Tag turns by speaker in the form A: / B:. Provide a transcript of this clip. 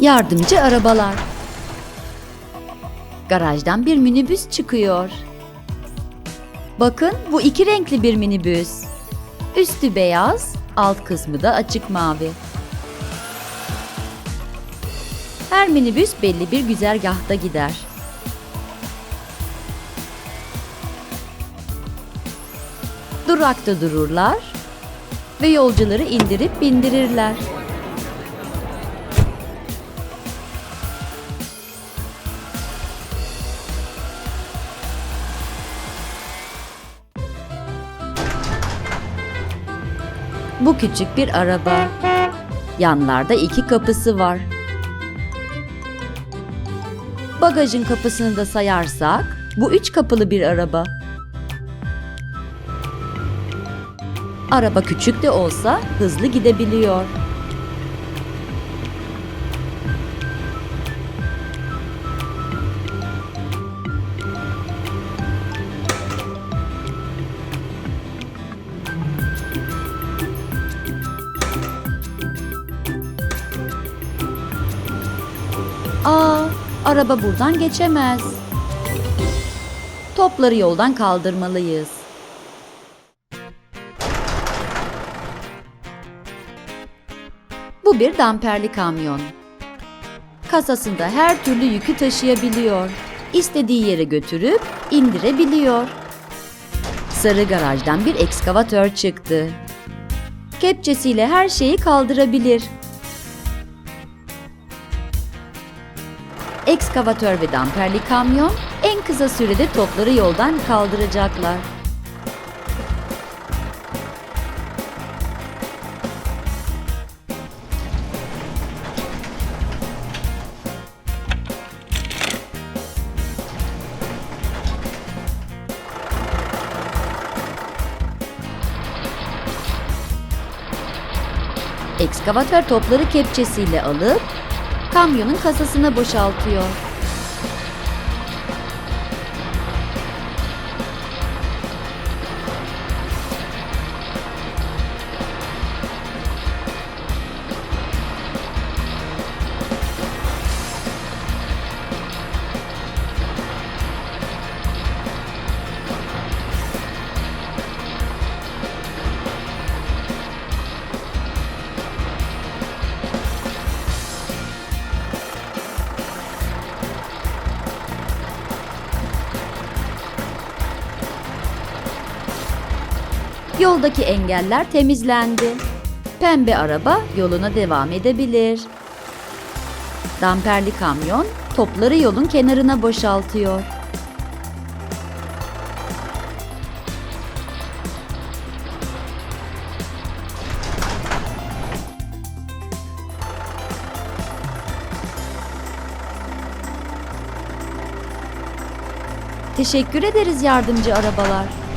A: Yardımcı arabalar. Garajdan bir minibüs çıkıyor. Bakın bu iki renkli bir minibüs. Üstü beyaz, alt kısmı da açık mavi. Her minibüs belli bir güzergahta gider. Durakta dururlar ve yolcuları indirip bindirirler. Bu küçük bir araba. Yanlarda iki kapısı var. Bagajın kapısını da sayarsak bu üç kapılı bir araba. Araba küçük de olsa hızlı gidebiliyor. Aa, araba buradan geçemez. Topları yoldan kaldırmalıyız. Bu bir damperli kamyon. Kasasında her türlü yükü taşıyabiliyor. İstediği yere götürüp indirebiliyor. Sarı garajdan bir ekskavatör çıktı. Kepçesiyle her şeyi kaldırabilir. Ekskavatör ve damperli kamyon en kısa sürede topları yoldan kaldıracaklar. Ekskavatör topları kepçesiyle alıp kamyonun kasasına boşaltıyor. Yoldaki engeller temizlendi. Pembe araba yoluna devam edebilir. Damperli kamyon topları yolun kenarına boşaltıyor. Teşekkür ederiz yardımcı arabalar.